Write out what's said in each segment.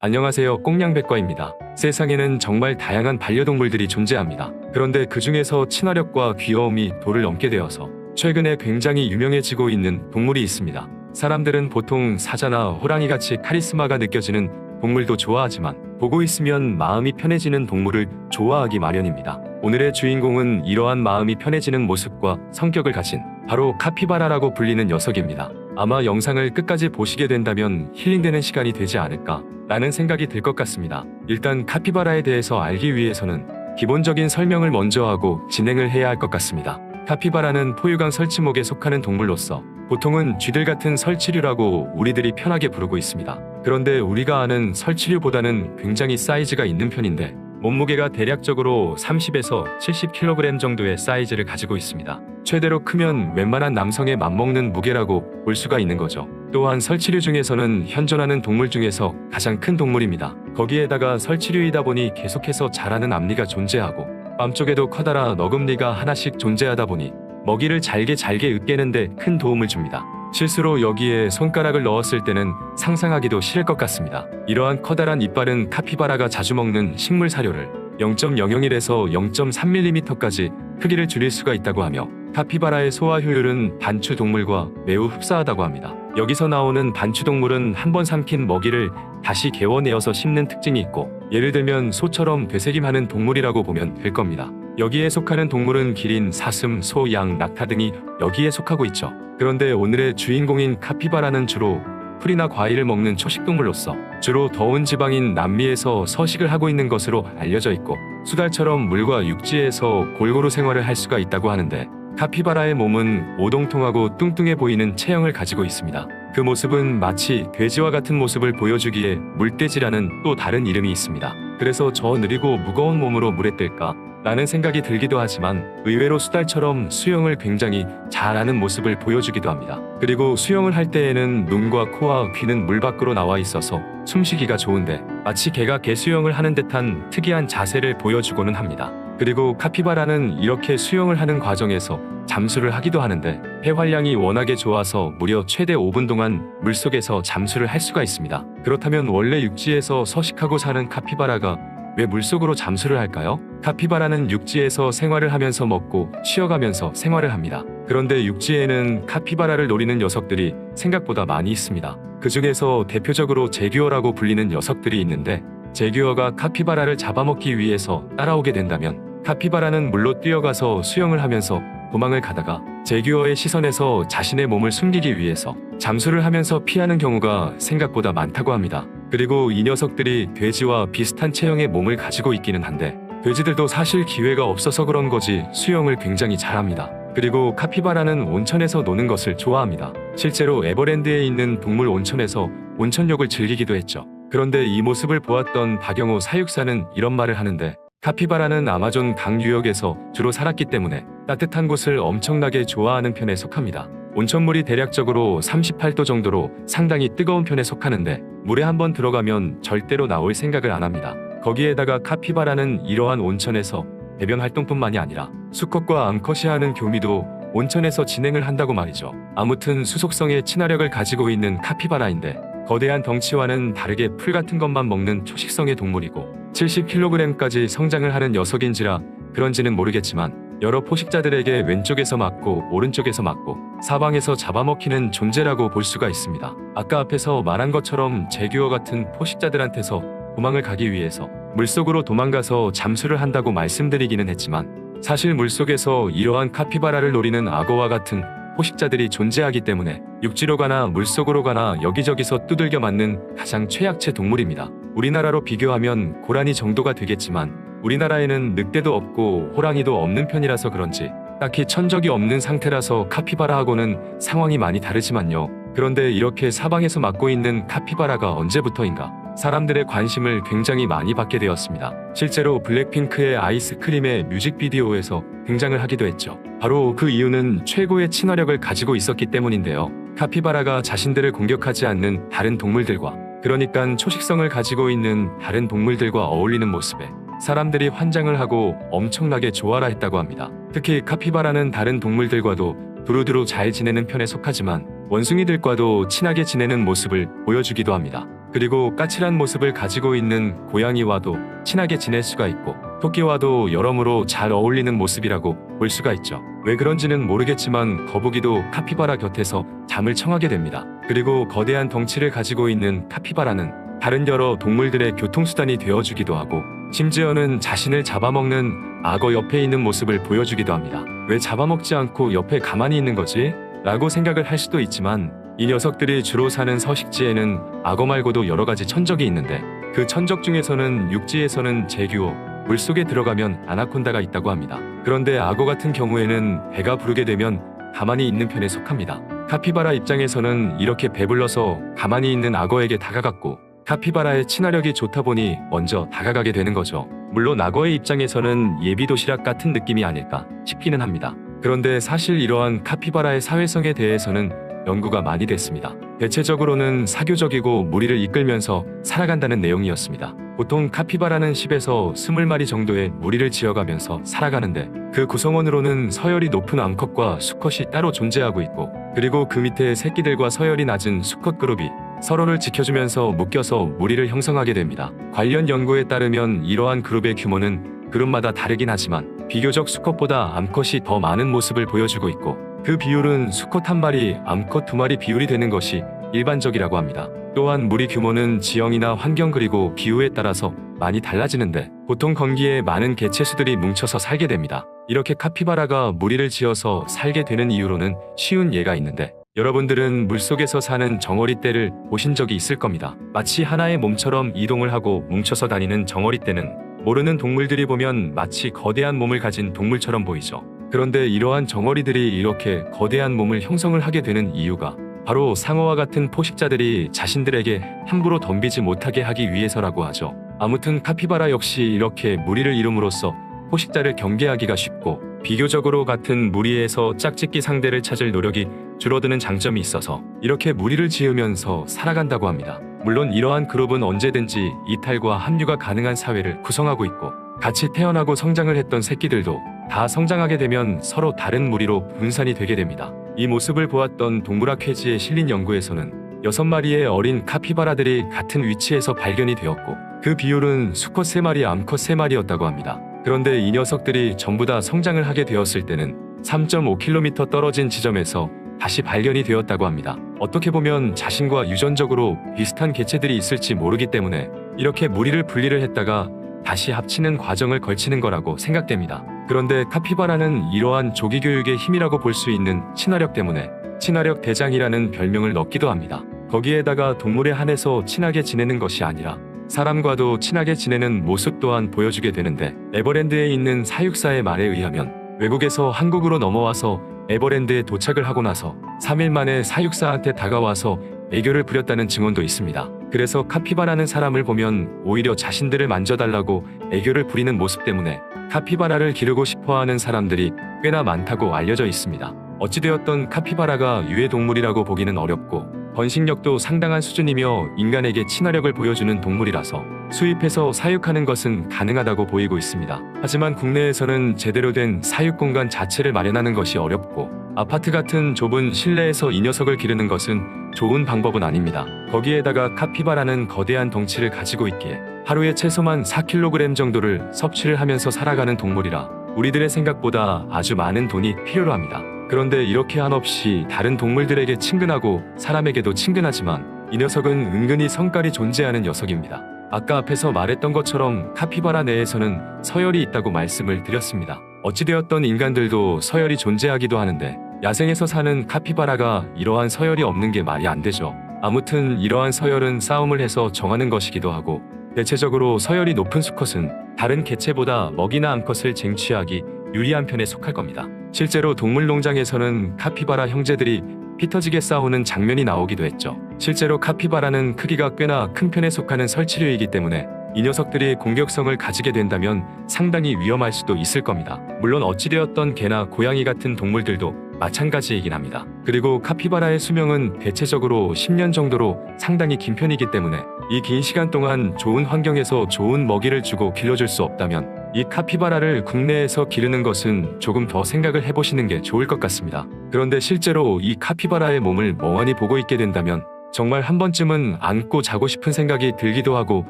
안녕하세요. 꽁냥백과입니다. 세상에는 정말 다양한 반려동물들이 존재합니다. 그런데 그 중에서 친화력과 귀여움이 도를 넘게 되어서 최근에 굉장히 유명해지고 있는 동물이 있습니다. 사람들은 보통 사자나 호랑이 같이 카리스마가 느껴지는 동물도 좋아하지만 보고 있으면 마음이 편해지는 동물을 좋아하기 마련입니다. 오늘의 주인공은 이러한 마음이 편해지는 모습과 성격을 가진 바로 카피바라라고 불리는 녀석입니다. 아마 영상을 끝까지 보시게 된다면 힐링되는 시간이 되지 않을까 라는 생각이 들 것 같습니다. 일단 카피바라에 대해서 알기 위해서는 기본적인 설명을 먼저 하고 진행을 해야 할 것 같습니다. 카피바라는 포유강 설치목에 속하는 동물로서 보통은 쥐들 같은 설치류라고 우리들이 편하게 부르고 있습니다. 그런데 우리가 아는 설치류보다는 굉장히 사이즈가 있는 편인데 몸무게가 대략적으로 30에서 70kg 정도의 사이즈를 가지고 있습니다. 최대로 크면 웬만한 남성의 맞먹는 무게라고 볼 수가 있는 거죠. 또한 설치류 중에서는 현존하는 동물 중에서 가장 큰 동물입니다. 거기에다가 설치류이다 보니 계속해서 자라는 앞니가 존재하고 뺨 쪽에도 커다란 어금니가 하나씩 존재하다 보니 먹이를 잘게 잘게 으깨는데 큰 도움을 줍니다. 실수로 여기에 손가락을 넣었을 때는 상상하기도 싫을 것 같습니다. 이러한 커다란 이빨은 카피바라가 자주 먹는 식물 사료를 0.001에서 0.3mm까지 크기를 줄일 수가 있다고 하며 카피바라의 소화 효율은 반추 동물과 매우 흡사하다고 합니다. 여기서 나오는 반추 동물은 한번 삼킨 먹이를 다시 개워내어서 씹는 특징이 있고 예를 들면 소처럼 되새김하는 동물이라고 보면 될 겁니다. 여기에 속하는 동물은 기린, 사슴, 소, 양, 낙타 등이 여기에 속하고 있죠. 그런데 오늘의 주인공인 카피바라는 주로 풀이나 과일을 먹는 초식동물로서 주로 더운 지방인 남미에서 서식을 하고 있는 것으로 알려져 있고 수달처럼 물과 육지에서 골고루 생활을 할 수가 있다고 하는데 카피바라의 몸은 오동통하고 뚱뚱해 보이는 체형을 가지고 있습니다. 그 모습은 마치 돼지와 같은 모습을 보여주기에 물돼지라는 또 다른 이름이 있습니다. 그래서 저 느리고 무거운 몸으로 물에 뜰까? 라는 생각이 들기도 하지만 의외로 수달처럼 수영을 굉장히 잘하는 모습을 보여주기도 합니다. 그리고 수영을 할 때에는 눈과 코와 귀는 물 밖으로 나와 있어서 숨쉬기가 좋은데 마치 개가 개 수영을 하는 듯한 특이한 자세를 보여주고는 합니다. 그리고 카피바라는 이렇게 수영을 하는 과정에서 잠수를 하기도 하는데 해활량이 워낙에 좋아서 무려 최대 5분 동안 물속에서 잠수를 할 수가 있습니다. 그렇다면 원래 육지에서 서식하고 사는 카피바라가 왜 물속으로 잠수를 할까요? 카피바라는 육지에서 생활을 하면서 먹고 쉬어가면서 생활을 합니다. 그런데 육지에는 카피바라를 노리는 녀석들이 생각보다 많이 있습니다. 그 중에서 대표적으로 제규어라고 불리는 녀석들이 있는데 제규어가 카피바라를 잡아먹기 위해서 따라오게 된다면 카피바라는 물로 뛰어가서 수영을 하면서 도망을 가다가 제규어의 시선에서 자신의 몸을 숨기기 위해서 잠수를 하면서 피하는 경우가 생각보다 많다고 합니다. 그리고 이 녀석들이 돼지와 비슷한 체형의 몸을 가지고 있기는 한데 돼지들도 사실 기회가 없어서 그런 거지 수영을 굉장히 잘합니다. 그리고 카피바라는 온천에서 노는 것을 좋아합니다. 실제로 에버랜드에 있는 동물 온천에서 온천욕을 즐기기도 했죠. 그런데 이 모습을 보았던 박영호 사육사는 이런 말을 하는데 카피바라는 아마존 강 유역에서 주로 살았기 때문에 따뜻한 곳을 엄청나게 좋아하는 편에 속합니다. 온천물이 대략적으로 38도 정도로 상당히 뜨거운 편에 속하는데 물에 한번 들어가면 절대로 나올 생각을 안 합니다. 거기에다가 카피바라는 이러한 온천에서 배변 활동뿐만이 아니라 수컷과 암컷이 하는 교미도 온천에서 진행을 한다고 말이죠. 아무튼 수속성의 친화력을 가지고 있는 카피바라인데 거대한 덩치와는 다르게 풀 같은 것만 먹는 초식성의 동물이고 70kg까지 성장을 하는 녀석인지라 그런지는 모르겠지만 여러 포식자들에게 왼쪽에서 맞고 오른쪽에서 맞고 사방에서 잡아먹히는 존재라고 볼 수가 있습니다. 아까 앞에서 말한 것처럼 제규어 같은 포식자들한테서 도망을 가기 위해서 물속으로 도망가서 잠수를 한다고 말씀드리기는 했지만 사실 물속에서 이러한 카피바라를 노리는 악어와 같은 포식자들이 존재하기 때문에 육지로 가나 물속으로 가나 여기저기서 두들겨 맞는 가장 최약체 동물입니다. 우리나라로 비교하면 고라니 정도가 되겠지만 우리나라에는 늑대도 없고 호랑이도 없는 편이라서 그런지 딱히 천적이 없는 상태라서 카피바라하고는 상황이 많이 다르지만요. 그런데 이렇게 사방에서 맡고 있는 카피바라가 언제부터인가 사람들의 관심을 굉장히 많이 받게 되었습니다. 실제로 블랙핑크의 아이스크림의 뮤직비디오에서 등장을 하기도 했죠. 바로 그 이유는 최고의 친화력을 가지고 있었기 때문인데요. 카피바라가 자신들을 공격하지 않는 다른 동물들과 그러니까 초식성을 가지고 있는 다른 동물들과 어울리는 모습에 사람들이 환장을 하고 엄청나게 좋아라 했다고 합니다. 특히 카피바라는 다른 동물들과도 두루두루 잘 지내는 편에 속하지만 원숭이들과도 친하게 지내는 모습을 보여주기도 합니다. 그리고 까칠한 모습을 가지고 있는 고양이와도 친하게 지낼 수가 있고 토끼와도 여러모로 잘 어울리는 모습이라고 볼 수가 있죠. 왜 그런지는 모르겠지만 거북이도 카피바라 곁에서 잠을 청하게 됩니다. 그리고 거대한 덩치를 가지고 있는 카피바라는 다른 여러 동물들의 교통수단이 되어주기도 하고 심지어는 자신을 잡아먹는 악어 옆에 있는 모습을 보여주기도 합니다. 왜 잡아먹지 않고 옆에 가만히 있는 거지? 라고 생각을 할 수도 있지만 이 녀석들이 주로 사는 서식지에는 악어 말고도 여러 가지 천적이 있는데 그 천적 중에서는 육지에서는 제규어, 물속에 들어가면 아나콘다가 있다고 합니다. 그런데 악어 같은 경우에는 배가 부르게 되면 가만히 있는 편에 속합니다. 카피바라 입장에서는 이렇게 배불러서 가만히 있는 악어에게 다가갔고 카피바라의 친화력이 좋다 보니 먼저 다가가게 되는 거죠. 물론 악어의 입장에서는 예비 도시락 같은 느낌이 아닐까 싶기는 합니다. 그런데 사실 이러한 카피바라의 사회성에 대해서는 연구가 많이 됐습니다. 대체적으로는 사교적이고 무리를 이끌면서 살아간다는 내용이었습니다. 보통 카피바라는 10에서 20마리 정도의 무리를 지어가면서 살아가는데 그 구성원으로는 서열이 높은 암컷과 수컷이 따로 존재하고 있고 그리고 그 밑에 새끼들과 서열이 낮은 수컷 그룹이 서로를 지켜주면서 묶여서 무리를 형성하게 됩니다. 관련 연구에 따르면 이러한 그룹의 규모는 그룹마다 다르긴 하지만 비교적 수컷보다 암컷이 더 많은 모습을 보여주고 있고 그 비율은 수컷 한 마리, 암컷 두 마리 비율이 되는 것이 일반적이라고 합니다. 또한 무리 규모는 지형이나 환경 그리고 기후에 따라서 많이 달라지는데 보통 건기에 많은 개체수들이 뭉쳐서 살게 됩니다. 이렇게 카피바라가 무리를 지어서 살게 되는 이유로는 쉬운 예가 있는데 여러분들은 물속에서 사는 정어리떼를 보신 적이 있을 겁니다. 마치 하나의 몸처럼 이동을 하고 뭉쳐서 다니는 정어리떼는 모르는 동물들이 보면 마치 거대한 몸을 가진 동물처럼 보이죠. 그런데 이러한 정어리들이 이렇게 거대한 몸을 형성을 하게 되는 이유가 바로 상어와 같은 포식자들이 자신들에게 함부로 덤비지 못하게 하기 위해서라고 하죠. 아무튼 카피바라 역시 이렇게 무리를 이룸으로써 포식자를 경계하기가 쉽고 비교적으로 같은 무리에서 짝짓기 상대를 찾을 노력이 줄어드는 장점이 있어서 이렇게 무리를 지으면서 살아간다고 합니다. 물론 이러한 그룹은 언제든지 이탈과 합류가 가능한 사회를 구성하고 있고 같이 태어나고 성장을 했던 새끼들도 다 성장하게 되면 서로 다른 무리로 분산이 되게 됩니다. 이 모습을 보았던 동물학 회지에 실린 연구에서는 6마리의 어린 카피바라들이 같은 위치에서 발견이 되었고 그 비율은 수컷 3마리, 암컷 3마리였다고 합니다. 그런데 이 녀석들이 전부 다 성장을 하게 되었을 때는 3.5km 떨어진 지점에서 다시 발견이 되었다고 합니다. 어떻게 보면 자신과 유전적으로 비슷한 개체들이 있을지 모르기 때문에 이렇게 무리를 분리를 했다가 다시 합치는 과정을 걸치는 거라고 생각됩니다. 그런데 카피바라는 이러한 조기 교육의 힘이라고 볼 수 있는 친화력 때문에 친화력 대장이라는 별명을 얻기도 합니다. 거기에다가 동물에 한해서 친하게 지내는 것이 아니라 사람과도 친하게 지내는 모습 또한 보여주게 되는데 에버랜드에 있는 사육사의 말에 의하면 외국에서 한국으로 넘어와서 에버랜드에 도착을 하고 나서 3일 만에 사육사한테 다가와서 애교를 부렸다는 증언도 있습니다. 그래서 카피바라는 사람을 보면 오히려 자신들을 만져달라고 애교를 부리는 모습 때문에 카피바라를 기르고 싶어하는 사람들이 꽤나 많다고 알려져 있습니다. 어찌되었던 카피바라가 유해 동물이라고 보기는 어렵고 번식력도 상당한 수준이며 인간에게 친화력을 보여주는 동물이라서 수입해서 사육하는 것은 가능하다고 보이고 있습니다. 하지만 국내에서는 제대로 된 사육 공간 자체를 마련하는 것이 어렵고 아파트 같은 좁은 실내에서 이 녀석을 기르는 것은 좋은 방법은 아닙니다. 거기에다가 카피바라는 거대한 덩치를 가지고 있기에 하루에 최소만 4kg 정도를 섭취를 하면서 살아가는 동물이라 우리들의 생각보다 아주 많은 돈이 필요로 합니다. 그런데 이렇게 한없이 다른 동물들에게 친근하고 사람에게도 친근하지만 이 녀석은 은근히 성깔이 존재하는 녀석입니다. 아까 앞에서 말했던 것처럼 카피바라 내에서는 서열이 있다고 말씀을 드렸습니다. 어찌되었던 인간들도 서열이 존재하기도 하는데 야생에서 사는 카피바라가 이러한 서열이 없는 게 말이 안 되죠. 아무튼 이러한 서열은 싸움을 해서 정하는 것이기도 하고 대체적으로 서열이 높은 수컷은 다른 개체보다 먹이나 암컷을 쟁취하기 유리한 편에 속할 겁니다. 실제로 동물농장에서는 카피바라 형제들이 피터지게 싸우는 장면이 나오기도 했죠. 실제로 카피바라는 크기가 꽤나 큰 편에 속하는 설치류이기 때문에 이 녀석들이 공격성을 가지게 된다면 상당히 위험할 수도 있을 겁니다. 물론 어찌되었던 개나 고양이 같은 동물들도 마찬가지이긴 합니다. 그리고 카피바라의 수명은 대체적으로 10년 정도로 상당히 긴 편이기 때문에 이 긴 시간 동안 좋은 환경에서 좋은 먹이를 주고 길러줄 수 없다면 이 카피바라를 국내에서 기르는 것은 조금 더 생각을 해보시는 게 좋을 것 같습니다. 그런데 실제로 이 카피바라의 몸을 멍하니 보고 있게 된다면 정말 한 번쯤은 안고 자고 싶은 생각이 들기도 하고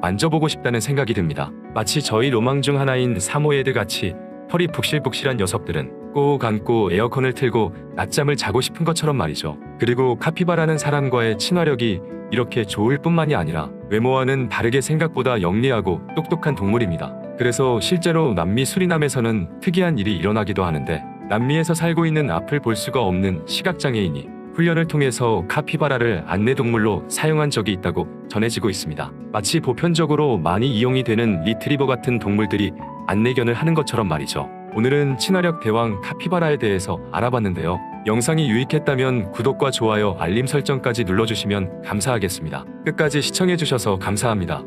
만져보고 싶다는 생각이 듭니다. 마치 저희 로망 중 하나인 사모예드 같이 털이 북실북실한 녀석들은 꼭 안고 에어컨을 틀고 낮잠을 자고 싶은 것처럼 말이죠. 그리고 카피바라는 사람과의 친화력이 이렇게 좋을 뿐만이 아니라 외모와는 다르게 생각보다 영리하고 똑똑한 동물입니다. 그래서 실제로 남미 수리남에서는 특이한 일이 일어나기도 하는데 남미에서 살고 있는 앞을 볼 수가 없는 시각장애인이 훈련을 통해서 카피바라를 안내동물로 사용한 적이 있다고 전해지고 있습니다. 마치 보편적으로 많이 이용이 되는 리트리버 같은 동물들이 안내견을 하는 것처럼 말이죠. 오늘은 친화력 대왕 카피바라에 대해서 알아봤는데요. 영상이 유익했다면 구독과 좋아요, 알림 설정까지 눌러주시면 감사하겠습니다. 끝까지 시청해주셔서 감사합니다.